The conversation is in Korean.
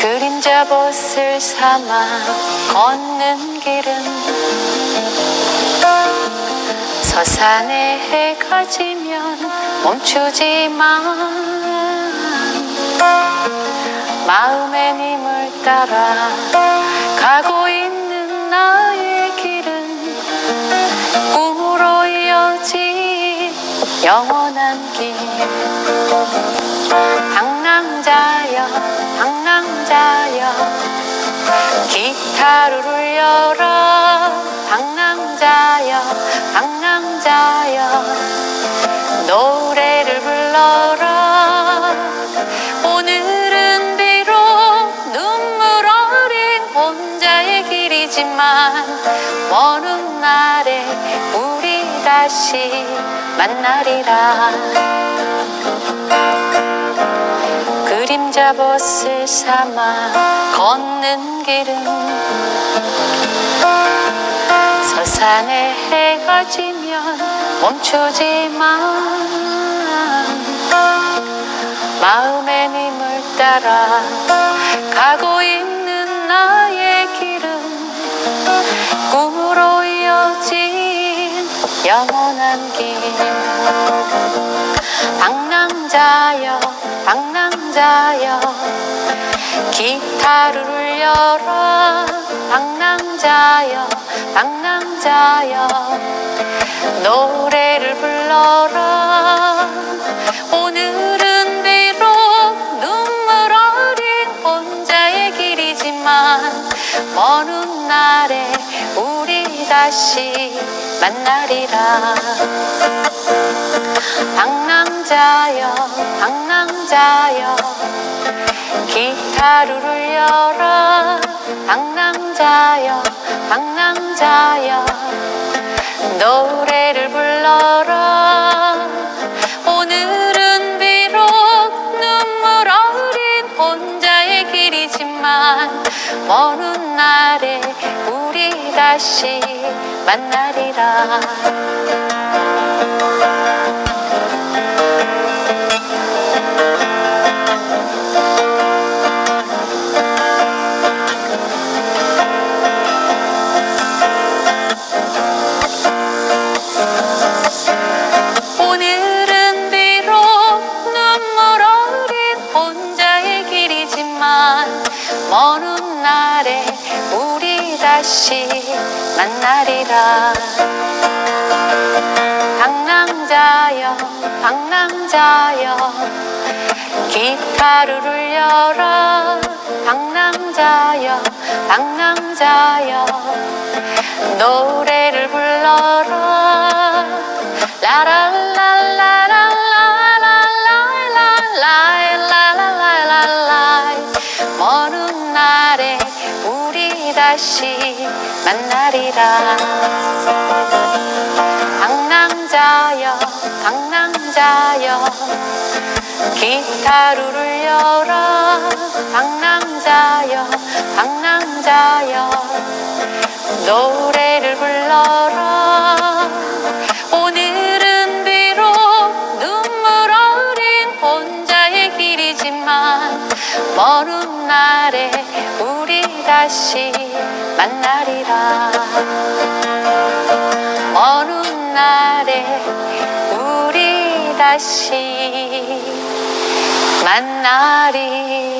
그림자 벗을 삼아 걷는 길은 서산에 해가 지면 멈추지만 마음의 님을 따라 영원한 길. 방랑자여 방랑자여. 기타를 울려라 방랑자여 방랑자여. 노래를 불러라. 오늘은 비록 눈물 어린 혼자의 길이지만 먼 훗날에 우리 다시 만나리라. 그림자 벗을 삼아 걷는 길은 서산에 해가 지면 멈추지만 마음의 님을 따라 가고 영원한 길. 방랑자여 방랑자여. 기타를 울려라. 방랑자여 방랑자여. 노래를 불러라. 오늘 다시 만나리라. 방랑자여 방랑자여 기타를 울려라 방랑자여 방랑자여 노래를 불러라 길이지만 먼 훗날에 우리 다시 만나리라 다시 만나리라. 방랑자여 방랑자여 기타를 울려라 방랑자여 방랑자여 노래를 불러라 다시 만나리라. 방랑자여 방랑자여 기타를 울려라 방랑자여 방랑자여 노래를 불러라. 오늘은 비록 눈물 어린 혼자의 길이지만 먼 훗날에 다시 만나리라. 먼 훗날에 우리 다시 만나리라